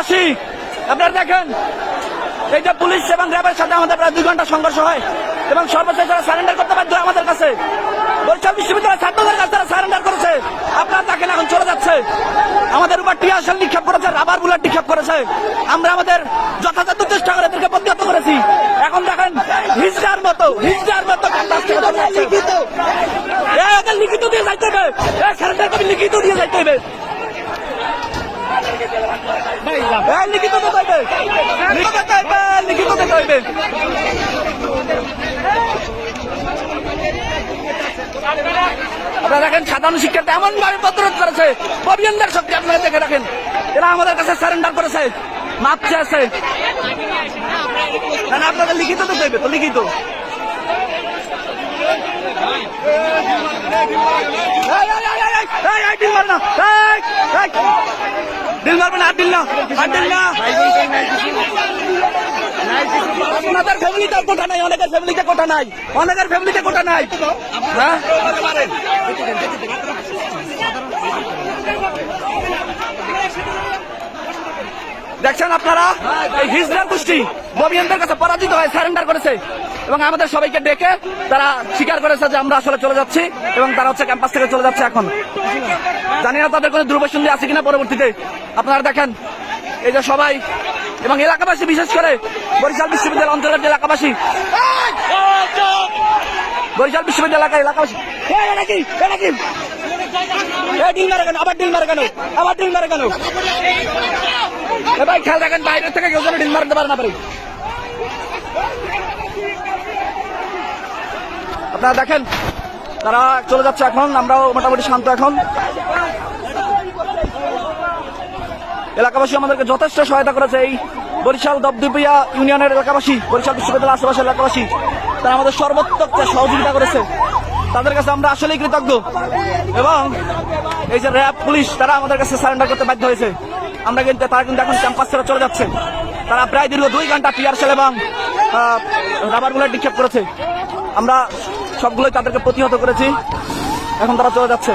বরিশালবাসী আপনারা দেখেন এই যে পুলিশ এবং র্যাবের সাথে আমাদের প্রায় দুই ঘণ্টা সংঘর্ষ হয় এবং সর্বশেষ তারা সারেন্ডার করতে বাধ্য আমাদের কাছে বরিশাল বিশ্ববিদ্যালয়ের ছাত্রদের কাছে তারা সারেন্ডার করেছে। আপনারা দেখেন এখন চলে যাচ্ছে। আমাদের উপর টিয়াশাল নিক্ষেপ করেছে রাবার বুলেট নিক্ষেপ করেছে। আমরা আমাদের যথাযথ চেষ্টা করে এদেরকে প্রতিহত করেছি। এখন দেখেন হিজড়ার মতো হিজড়ার মতো লিখিত। দিয়ে যাইতে হবে। সারেন্ডার করে লিখিত দিয়ে যাইতে হবে। আপনারা দেখেন সাধারণ শিক্ষার্থী এমন ভাবে প্রতিরোধ করেছে অভিযানদের শক্তি আপনারা দেখে রাখেন এরা আমাদের কাছে সারেন্ডার করেছে মাপ চেয়েছে না না, আপনাদের লিখিত তো হইবে তো লিখিত এই। ডিল মারবে না আর ডিল না আর ডিল না আপনাদের ফ্যামিলিতে কোটা নাই অনেকের ফ্যামিলিতে কোটা নাই অনেকের ফ্যামিলিতে কোটা নাই হ্যাঁ দেখছেন আপনারা এই হিজড়ার গোষ্ঠী ববিয়ানদের কাছে পরাজিত হয়ে সারেন্ডার করেছে এবং আমাদের সবাইকে ডেকে তারা স্বীকার করেছে যে আমরা আসলে চলে যাচ্ছি এবং তারা হচ্ছে ক্যাম্পাস থেকে চলে যাচ্ছে এখন। জানি না তাদের কোনো দুর্বসন্ধি আছে কিনা পরবর্তীতে। আপনারা দেখেন, এই যে সবাই এবং এলাকাবাসী বিশেষ করে বরিশাল বিশ্ববিদ্যালয় অন্তর্গত এলাকাবাসী। বরিশাল বিশ্ববিদ্যালয় এলাকা এলাকাবাসী। কি? কেন? আবার কেন? আবার কেন? ভাই, খেয়াল রাখেন বাইরে থেকে কেউ যেন ডিল মারতে পারে না পারে আপনারা দেখেন, তারা চলে যাচ্ছে এখন, আমরাও মোটামুটি শান্ত এখন। এলাকাবাসী আমাদেরকে যথেষ্ট সহায়তা করেছে এই বরিশাল দবদুপিয়া ইউনিয়নের এলাকাবাসী, বরিশাল বিশ্ববিদ্যালয়ের আশেপাশের এলাকাবাসী। তারা আমাদের সর্বোত্তক সহযোগিতা করেছে, তাদের কাছে আমরা আসলেই কৃতজ্ঞ। এবং এই যে র্যাব, পুলিশ, তারা আমাদের কাছে সারেন্ডার করতে বাধ্য হয়েছে। আমরা কিন্তু, তারা কিন্তু এখন ক্যাম্পাস ছেড়ে চলে যাচ্ছে। তারা প্রায় দীর্ঘ দুই ঘণ্টা টিয়ার সেল এবং রাবার বুলেট নিক্ষেপ করেছে। আমরা সবগুলোই তাদেরকে প্রতিহত করেছি। এখন তারা চলে যাচ্ছে।